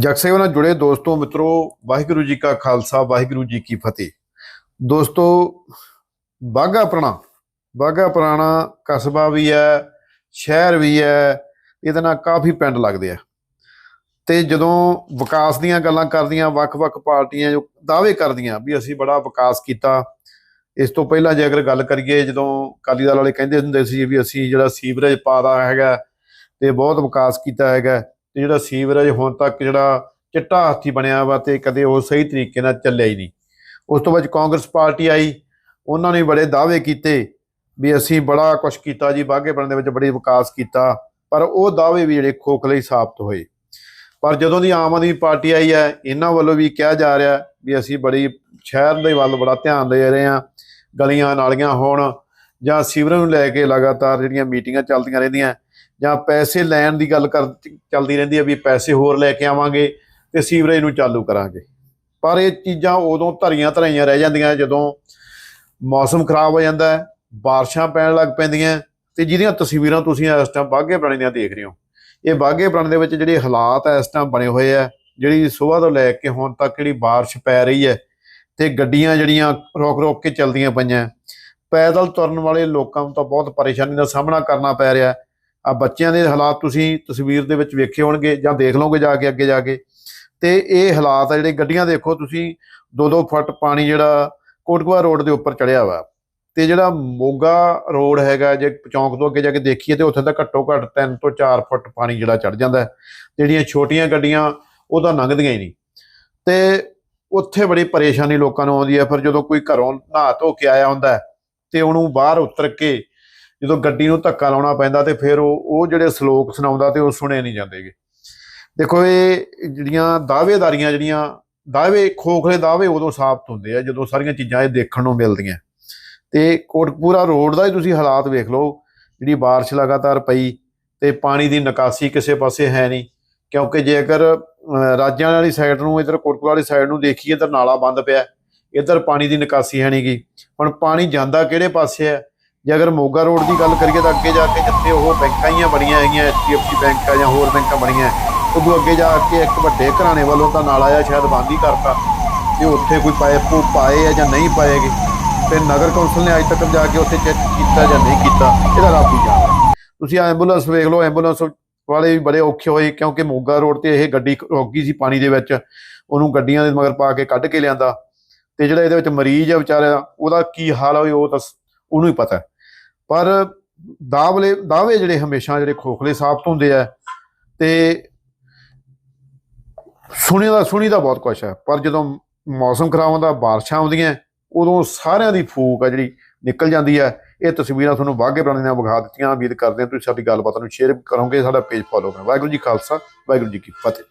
ਜਗਸੇਵਾ ਨਾਲ ਜੁੜੇ ਦੋਸਤੋ, ਮਿੱਤਰੋ, ਵਾਹਿਗੁਰੂ ਜੀ ਕਾ ਖਾਲਸਾ, ਵਾਹਿਗੁਰੂ ਜੀ ਕੀ ਫਤਿਹ। ਦੋਸਤੋ ਬਾਗਾ ਪੁਰਾਣਾ ਬਾਗਾ ਪੁਰਾਣਾ ਕਸਬਾ ਵੀ ਹੈ, ਸ਼ਹਿਰ ਵੀ ਹੈ, ਇਹਦੇ ਨਾਲ ਕਾਫੀ ਪਿੰਡ ਲੱਗਦੇ ਆ। ਤੇ ਜਦੋਂ ਵਿਕਾਸ ਦੀਆਂ ਗੱਲਾਂ ਕਰਦੀਆਂ, ਵੱਖ-ਵੱਖ ਪਾਰਟੀਆਂ ਜੋ ਦਾਅਵੇ ਕਰਦੀਆਂ ਵੀ ਅਸੀਂ ਬੜਾ ਵਿਕਾਸ ਕੀਤਾ, ਇਸ ਤੋਂ ਪਹਿਲਾਂ ਜੇ ਅਗਰ ਗੱਲ ਕਰੀਏ, ਜਦੋਂ ਅਕਾਲੀ ਦਲ ਵਾਲੇ ਕਹਿੰਦੇ ਹੁੰਦੇ ਸੀ ਵੀ ਅਸੀਂ ਜਿਹੜਾ ਸੀਵਰੇਜ ਪਾਦਾ ਹੈਗਾ, ਤੇ ਬਹੁਤ ਵਿਕਾਸ ਕੀਤਾ ਹੈਗਾ ਤੇ ਜਿਹੜਾ ਸੀਵਰੇਜ ਹੁਣ ਤੱਕ ਜਿਹੜਾ ਚਿੱਟਾ ਹਾਥੀ ਬਣਿਆ ਵਾ ਤੇ ਕਦੇ ਉਹ ਸਹੀ ਤਰੀਕੇ ਨਾਲ ਚੱਲਿਆ ਹੀ ਨਹੀਂ। ਉਸ ਤੋਂ ਬਾਅਦ ਕਾਂਗਰਸ ਪਾਰਟੀ ਆਈ, ਉਹਨਾਂ ਨੇ ਬੜੇ ਦਾਅਵੇ ਕੀਤੇ ਵੀ ਅਸੀਂ ਬੜਾ ਕੁਝ ਕੀਤਾ ਜੀ ਬਾਘੇਪੁਰ ਦੇ ਵਿੱਚ ਬੜੀ ਵਿਕਾਸ ਕੀਤਾ, ਪਰ ਉਹ ਦਾਅਵੇ ਵੀ ਜਿਹੜੇ ਖੋਖਲੇ ਹੀ ਸਾਬਤ ਹੋਏ। ਪਰ ਜਦੋਂ ਦੀ ਆਮ ਆਦਮੀ ਪਾਰਟੀ ਆਈ ਹੈ, ਇਹਨਾਂ ਵੱਲੋਂ ਵੀ ਕਿਹਾ ਜਾ ਰਿਹਾ ਵੀ ਅਸੀਂ ਬੜੀ ਸ਼ਹਿਰ ਦੇ ਵੱਲ ਬੜਾ ਧਿਆਨ ਦੇ ਰਹੇ ਹਾਂ, ਗਲੀਆਂ ਨਾਲੀਆਂ ਹੋਣ ਜਾਂ ਸੀਵਰੇਜ ਨੂੰ ਲੈ ਕੇ ਲਗਾਤਾਰ ਜਿਹੜੀਆਂ ਮੀਟਿੰਗਾਂ ਚੱਲਦੀਆਂ ਰਹਿੰਦੀਆਂ ਜਾਂ ਪੈਸੇ ਲੈਣ ਦੀ ਗੱਲ ਕਰ ਚੱਲਦੀ ਰਹਿੰਦੀ ਹੈ ਵੀ ਪੈਸੇ ਹੋਰ ਲੈ ਕੇ ਆਵਾਂਗੇ ਤੇ ਸੀਵਰੇਜ ਨੂੰ ਚਾਲੂ ਕਰਾਂਗੇ। ਪਰ ਇਹ ਚੀਜ਼ਾਂ ਉਦੋਂ ਧਰੀਆਂ ਧਰਾਈਆਂ ਰਹਿ ਜਾਂਦੀਆਂ ਜਦੋਂ ਮੌਸਮ ਖਰਾਬ ਹੋ ਜਾਂਦਾ ਹੈ, ਬਾਰਿਸ਼ਾਂ ਪੈਣ ਲੱਗ ਪੈਂਦੀਆਂ ਤੇ ਜਿਹਦੀਆਂ ਤਸਵੀਰਾਂ ਤੁਸੀਂ ਇਸ ਟਾਈਮ ਬਾਗੇ ਪੁਰਾਣੇ ਦੀਆਂ ਦੇਖ ਰਹੇ ਹੋ। ਇਹ ਬਾਗੇ ਪੁਰਾਣੇ ਦੇ ਵਿੱਚ ਜਿਹੜੇ ਹਾਲਾਤ ਇਸ ਟਾਈਮ ਬਣੇ ਹੋਏ ਆ, ਜਿਹੜੀ ਸਵੇਰ ਤੋਂ ਲੈ ਕੇ ਹੁਣ ਤੱਕ ਜਿਹੜੀ ਬਾਰਿਸ਼ ਪੈ ਰਹੀ ਹੈ ਤੇ ਗੱਡੀਆਂ ਜਿਹੜੀਆਂ ਰੋਕ ਰੋਕ ਕੇ ਚੱਲਦੀਆਂ ਪਈਆਂ ਪੈਦਲ ਤੁਰਨ ਵਾਲੇ ਲੋਕਾਂ ਨੂੰ ਤਾਂ ਬਹੁਤ ਪਰੇਸ਼ਾਨੀ ਦਾ ਸਾਹਮਣਾ ਕਰਨਾ ਪੈ ਰਿਹਾ ਆ ਬੱਚਿਆਂ ਦੇ ਹਾਲਾਤ ਤੁਸੀਂ ਤਸਵੀਰ ਦੇ ਵਿੱਚ ਵੇਖੇ ਹੋਣਗੇ ਜਾਂ ਦੇਖ ਲਓਗੇ ਜਾ ਕੇ ਅੱਗੇ ਜਾ ਕੇ। ਤੇ ਇਹ ਹਾਲਾਤ ਆ ਜਿਹੜੇ ਗੱਡੀਆਂ ਦੇਖੋ ਤੁਸੀਂ 2-2 ਫੁੱਟ ਪਾਣੀ ਜਿਹੜਾ ਕੋਟਕਵਾ ਰੋਡ ਦੇ ਉੱਪਰ ਚੜਿਆ ਵਾ। ਤੇ ਜਿਹੜਾ ਮੋਗਾ ਰੋਡ ਹੈਗਾ ਜੇ ਚੌਂਕ ਤੋਂ ਅੱਗੇ ਜਾ ਕੇ ਦੇਖੀਏ ਤੇ ਉੱਥੇ ਤਾਂ ਘੱਟੋ ਘੱਟ 3 ਤੋਂ 4 ਫੁੱਟ ਪਾਣੀ ਜਿਹੜਾ ਚੜ ਜਾਂਦਾ ਜਿਹੜੀਆਂ ਛੋਟੀਆਂ ਗੱਡੀਆਂ ਉਹ ਤਾਂ ਲੰਘਦੀਆਂ ਹੀ ਨਹੀਂ। ਤੇ ਉੱਥੇ ਬੜੀ ਪਰੇਸ਼ਾਨੀ ਲੋਕਾਂ ਨੂੰ ਆਉਂਦੀ ਹੈ। ਫਿਰ ਜਦੋਂ ਕੋਈ ਘਰੋਂ ਨਹਾ ਧੋ ਕੇ ਆਇਆ ਹੁੰਦਾ ਹੈ, ਤੇ ਉਹਨੂੰ ਬਾਹਰ ਉਤਰ ਕੇ ਜਦੋਂ ਗੱਡੀ ਨੂੰ ਧੱਕਾ ਲਾਉਣਾ ਪੈਂਦਾ ਤੇ ਫਿਰ ਉਹ ਉਹ ਜਿਹੜੇ ਸ਼ਲੋਕ ਸੁਣਾਉਂਦਾ ਤੇ ਉਹ ਸੁਣੇ ਨਹੀਂ ਜਾਂਦੇਗੇ ਦੇਖੋ ਇਹ ਜਿਹੜੀਆਂ ਦਾਅਵੇਦਾਰੀਆਂ ਜਿਹੜੀਆਂ ਦਾਅਵੇ ਖੋਖਲੇ ਦਾਅਵੇ ਉਦੋਂ ਸਾਬਤ ਹੁੰਦੇ ਆ ਜਦੋਂ ਸਾਰੀਆਂ ਚੀਜ਼ਾਂ ਇਹ ਦੇਖਣ ਨੂੰ ਮਿਲਦੀਆਂ। ਤੇ ਕੋਟਕਪੂਰਾ ਰੋਡ ਦਾ ਹੀ ਤੁਸੀਂ ਹਾਲਾਤ ਵੇਖ ਲਓ ਜਿਹੜੀ ਬਾਰਿਸ਼ ਲਗਾਤਾਰ ਪਈ ਤੇ ਪਾਣੀ ਦੀ ਨਿਕਾਸੀ ਕਿਸੇ ਪਾਸੇ ਹੈ ਨਹੀਂ ਕਿਉਂਕਿ ਜੇਕਰ ਅਹ, ਰਾਜਾਂ ਵਾਲੀ ਸਾਈਡ ਨੂੰ ਇਧਰ ਕੋਟਕਪੂਰਾ ਵਾਲੀ ਸਾਈਡ ਨੂੰ ਦੇਖੀਏ ਤਾਂ ਨਾਲਾ ਬੰਦ ਪਿਆ ਇਧਰ ਪਾਣੀ ਦੀ ਨਿਕਾਸੀ ਹੈ ਨਹੀਂਗੀ ਹੁਣ ਪਾਣੀ ਜਾਂਦਾ ਕਿਹੜੇ ਪਾਸੇ ਹੈ? ਜੇ ਅਗਰ ਮੋਗਾ ਰੋਡ ਦੀ ਗੱਲ ਕਰੀਏ ਤਾਂ ਅੱਗੇ ਜਾ ਕੇ ਜਿੱਥੇ ਉਹ ਬੈਂਕਾਂ ਹੀ ਬਣੀਆਂ ਹੈਗੀਆਂ ਐਚਡੀਐਫਸੀ ਬੈਂਕ ਆ ਜਾਂ ਹੋਰ ਬੈਂਕਾਂ ਬਣੀਆਂ, ਉਦੋਂ ਅੱਗੇ ਜਾ ਕੇ ਇੱਕ ਵੱਡੇ ਘਰਾਣੇ ਵੱਲੋਂ ਤਾਂ ਨਾਲਾ ਆ ਸ਼ਾਇਦ ਬੰਦ ਹੀ ਕਰਤਾ ਤੇ ਉੱਥੇ ਕੋਈ ਪਾਈਪ ਪਾਏ ਆ ਜਾਂ ਨਹੀਂ ਪਾਏਗੇ। ਤੇ ਨਗਰ ਕੌਂਸਲ ਨੇ ਅੱਜ ਤੱਕ ਜਾ ਕੇ ਉੱਥੇ ਚੈੱਕ ਕੀਤਾ ਜਾਂ ਨਹੀਂ ਕੀਤਾ, ਇਹਦਾ ਰੱਬ ਹੀ ਜਾਣਦਾ ਤੁਸੀਂ ਐਂਬੂਲੈਂਸ ਵੇਖ ਲਓ, ਐਂਬੂਲੈਂਸ ਵਾਲੇ ਵੀ ਬੜੇ ਔਖੇ ਹੋਏ, ਕਿਉਂਕਿ ਮੋਗਾ ਰੋਡ ਤੇ ਇਹ ਗੱਡੀ ਰੋਗੀ ਸੀ ਪਾਣੀ ਦੇ ਵਿੱਚ, ਉਹਨੂੰ ਗੱਡੀਆਂ ਦੇ ਮਗਰ ਪਾ ਕੇ ਕੱਢ ਕੇ ਲਿਆਂਦਾ। ਤੇ ਜਿਹੜਾ ਇਹਦੇ ਵਿੱਚ ਮਰੀਜ਼ ਆ ਵਿਚਾਰਾ, ਉਹਦਾ ਕੀ ਹਾਲ ਹੋਏ ਉਹ ਤਾਂ ਉਹਨੂੰ ਹੀ ਪਤਾ ਪਰ ਦਾਵਲੇ ਦਾਅਵੇ ਜਿਹੜੇ ਹਮੇਸ਼ਾ ਜਿਹੜੇ ਖੋਖਲੇ ਸਾਬਤ ਹੁੰਦੇ ਆ ਤੇ ਸੁਣੀ ਦਾ ਸੁਣੀ ਦਾ ਬਹੁਤ ਕੁਛ ਹੈ ਪਰ ਜਦੋਂ ਮੌਸਮ ਖਰਾਬ ਹੁੰਦਾ, ਬਾਰਿਸ਼ਾਂ ਆਉਂਦੀਆਂ, ਉਦੋਂ ਸਾਰਿਆਂ ਦੀ ਫੂਕ ਆ ਜਿਹੜੀ ਨਿਕਲ ਜਾਂਦੀ ਹੈ ਇਹ ਤਸਵੀਰਾਂ ਤੁਹਾਨੂੰ ਵਾਗੇ ਬਣਾਉਣੇ ਨਾਲ ਵਿਖਾ ਦਿੱਤੀਆਂ। ਉਮੀਦ ਕਰਦੇ ਹਾਂ ਤੁਸੀਂ ਸਾਡੀ ਗੱਲਬਾਤ ਨੂੰ ਸ਼ੇਅਰ ਕਰੋਗੇ, ਸਾਡਾ ਪੇਜ ਫੋਲੋ ਕਰੋ ਵਾਹਿਗੁਰੂ ਜੀ ਖਾਲਸਾ, ਵਾਹਿਗੁਰੂ ਜੀ ਕੀ ਫਤਿਹ।